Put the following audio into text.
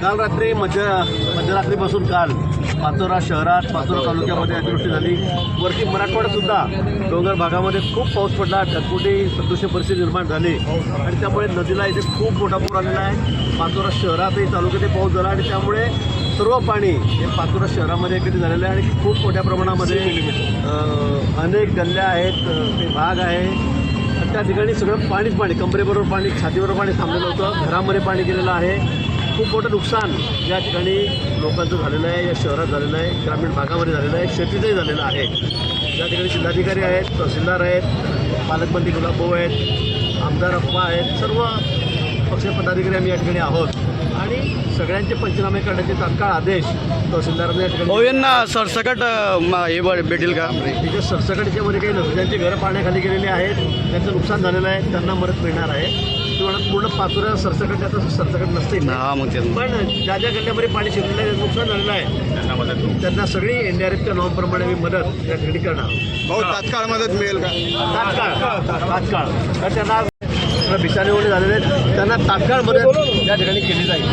काल रात्री मध्य मध्यरात्रीपासून काल पाचोरा शहरात पाचोरा तालुक्यामध्ये अतिवृष्टी झाली. वरती मराठवाड्यात सुद्धा डोंगर भागामध्ये खूप पाऊस पडला. ढगफुटी सदृश्य परिस्थिती निर्माण झाली. आणि त्यामुळे नदीला इथे खूप मोठा पूर आलेला आहे. पाचोरा शहरातही तालुक्यातही पाऊस झाला आणि त्यामुळे सर्व पाणी हे पाचोरा शहरामध्ये एकत्रित झालेलं आहे. आणि खूप मोठ्या प्रमाणामध्ये अनेक गल्ल्या आहेत ते भाग आहे. त्या ठिकाणी सगळं पाणीच पाणी कमरेबरोबर पाणी छातीबरोबर पाणी थांबलेलं होतं. घरामध्ये पाणी गेलेलं आहे. खूप मोठं नुकसान या ठिकाणी लोकांचं झालेलं आहे या शहरात झालेलं आहे ग्रामीण भागामध्ये झालेलं आहे शेतीचंही झालेलं आहे. या ठिकाणी जिल्हाधिकारी आहेत तहसीलदार आहेत पालकमंत्री गुलाबभाऊ आहेत आमदार अप्पा आहेत सर्व पक्ष पदाधिकारी आम्ही या ठिकाणी आहोत. आणि सगळ्यांचे पंचनामे करण्याचे तात्काळ आदेश तहसीलदारांनी या ठिकाणी ओव्यांना सरसकट म- हे भेटेल का? तिच्या सरसकटच्यामध्ये काही नसतं ज्यांची घरं पाण्याखाली गेलेली आहेत त्यांचं नुकसान झालेलं आहे त्यांना मदत मिळणार आहे. तुम्हाला पूर्ण पाचोऱ्या सरसकट त्याचं सरसकट नसते हा मग ते पण ज्या ज्या गल्ल्यामध्ये पाणी शिरलेलं आहे नुकसान झालेलं आहे त्यांना सगळी एन डी आर एफच्या नॉर्मप्रमाणे आम्ही मदत या ठिकाणी करणार भाऊ तात्काळ मदत मिळेल का? तात्काळ तात्काळ. तर त्यांना बिचारे झालेले आहेत. त्यांना तात्काळ मदत या ठिकाणी केली जाईल.